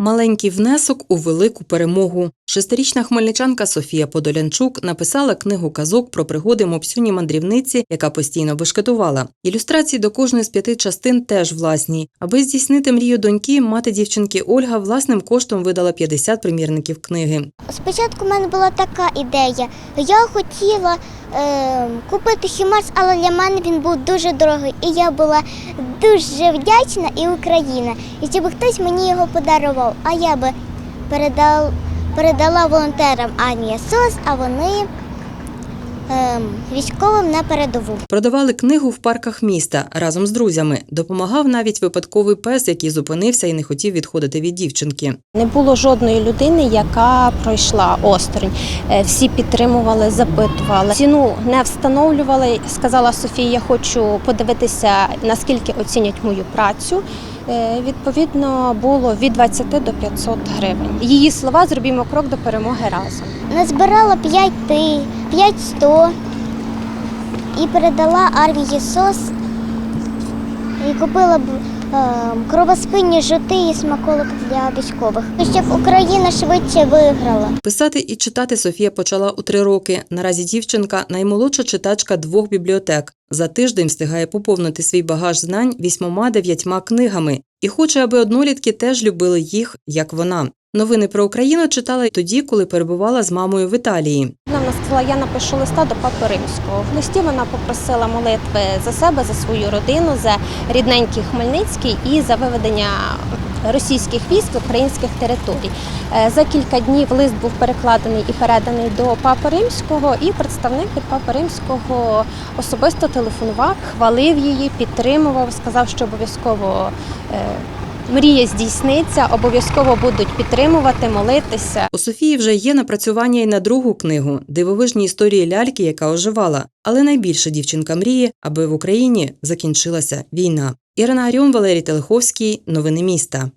Маленький внесок у велику перемогу. Шестирічна хмельничанка Софія Подолянчук написала книгу казок про пригоди мопсюні мандрівниці, яка постійно бешкетувала. Ілюстрації до кожної з п'яти частин теж власні. Аби здійснити мрію доньки, мати дівчинки Ольга власним коштом видала 50 примірників книги. Спочатку в мене була така ідея. Я хотіла е, купити хімарс, але для мене він був дуже дорогий. І я була дуже вдячна і Україна. І щоб хтось мені його подарував, а я би передав, передала волонтерам Анія СОС, а вони військовим на передову. Продавали книгу в парках міста разом з друзями. Допомагав навіть випадковий пес, який зупинився і не хотів відходити від дівчинки. Не було жодної людини, яка пройшла осторонь. Е, Всі підтримували, запитували. Ціну не встановлювали. Сказала Софія, я хочу подивитися, наскільки оцінять мою працю. Е, Відповідно, було від 20 до 500 гривень. Її слова зробімо крок до перемоги разом. Назбирала 5 ти, 5 100 і передала армії СОС. І купила б е, кровоспинні жути і смаколик для військових. Щоб Україна швидше виграла. Писати і читати Софія почала у три роки. Наразі дівчинка наймолодша читачка двох бібліотек. За тиждень встигає поповнити свій багаж знань вісьмома дев'ятьма книгами і хоче, аби однолітки теж любили їх, як вона. Новини про Україну читала тоді, коли перебувала з мамою в Італії. Вона сказала, я напишу листа до папи римського. В листі вона попросила молитви за себе, за свою родину, за рідненький Хмельницький і за виведення російських військ українських територій. Е, За кілька днів лист був перекладений і переданий до папи римського, і представник від папи римського особисто телефонував, хвалив її, підтримував, сказав, що обов'язково. е, Мрія здійсниться, обов'язково будуть підтримувати, молитися. У Софії вже є напрацювання й на другу книгу дивовижні історії ляльки, яка оживала. Але найбільше дівчинка мріє, аби в Україні закінчилася війна. Ірина Аріон, Валерій Телеховський. Новини міста.